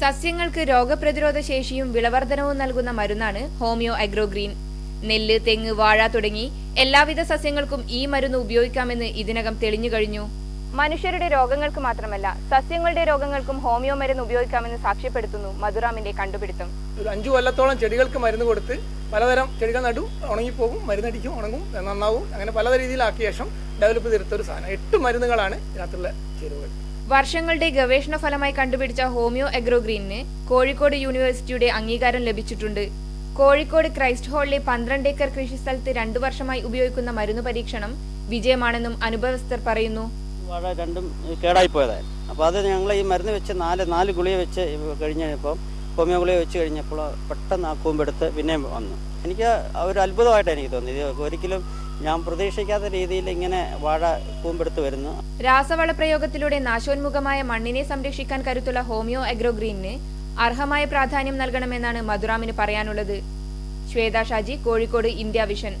സസ്യങ്ങൾക്ക് രോഗപ്രതിരോധ ശേഷിയും വിളവർദ്ധനവും നൽകുന്ന മരുന്നാണ് ഹോമിയോ അഗ്രോഗ്രീൻ. നെല്ല് തെങ്ങ് വാഴ തുടങ്ങി എല്ലാവിധ സസ്യങ്ങൾക്കും ഈ മരുന്ന് ഉപയോഗിക്കാമെന്ന് ഇതിനകം തെളിഞ്ഞു കഴിഞ്ഞു. മനുഷ്യരുടെ രോഗങ്ങൾക്ക് മാത്രമല്ല സസ്യങ്ങളുടെ രോഗങ്ങൾക്കും ഹോമിയോ മരുന്ന് ഉപയോഗിക്കാമെന്ന് സാക്ഷ്യപ്പെടുത്തുന്നു മധുറാമിന്റെ കണ്ടുപിടുത്തം. ഒരു അഞ്ചു കൊല്ലത്തോളം ചെടികൾക്ക് മരുന്ന് കൊടുത്ത് പലതരം ചെടികൾ നടു ഉണങ്ങിപ്പോകും മരുന്നടിക്കും ഉണങ്ങും നന്നാവും. അങ്ങനെ പല രീതിയിലാക്കിയ ശേഷം ഡെവലപ്പ് ചെയ്തെടുത്ത ഒരു സാധനം. എട്ട് മരുന്നുകളാണ് ഇതിനകത്തുള്ള ചേരുവകൾ. വർഷങ്ങളുടെ ഗവേഷണ ഫലമായി കണ്ടുപിടിച്ച ഹോമിയോ എഗ്രോഗ്രീനിന് കോഴിക്കോട് യൂണിവേഴ്സിറ്റിയുടെ അംഗീകാരം ലഭിച്ചിട്ടുണ്ട്. കോഴിക്കോട് ക്രൈസ്റ്റ് ഹാളിലെ പന്ത്രണ്ട് ഏക്കർ കൃഷിസ്ഥലത്ത് രണ്ടു വർഷമായി ഉപയോഗിക്കുന്ന മരുന്ന് പരീക്ഷണം വിജയമാണെന്നും അനുഭവസ്ഥർ പറയുന്നു. രണ്ടും കേടായി അപ്പോൾ അത് ഞങ്ങൾ ഈ മരുന്ന് വെച്ച് നാല് നാല് ഗുളിക വെച്ച് കഴിഞ്ഞപ്പോൾ ഹോമിയോ ഗുളിക വെച്ച് കഴിഞ്ഞപ്പോൾ പെട്ടെന്ന് ആ കൂമ്പെടുത്ത് പിന്നെയും വന്നു. എനിക്ക് ഒരു അത്ഭുതമായിട്ടാണ് എനിക്ക് തോന്നിയത്. ഒരിക്കലും ഞാൻ പ്രതീക്ഷിക്കാത്ത രീതിയിൽ ഇങ്ങനെ വാഴ പൂമ്പെടുത്ത് വരുന്നു. രാസവള പ്രയോഗത്തിലൂടെ നാശോന്മുഖമായ മണ്ണിനെ സംരക്ഷിക്കാൻ കരുത്തുള്ള ഹോമിയോ അഗ്രോഗ്രീനിന് അർഹമായ പ്രാധാന്യം നൽകണമെന്നാണ് മധുറാമിന് പറയാനുള്ളത്. Shweta Shaji Kozhikode India Vision.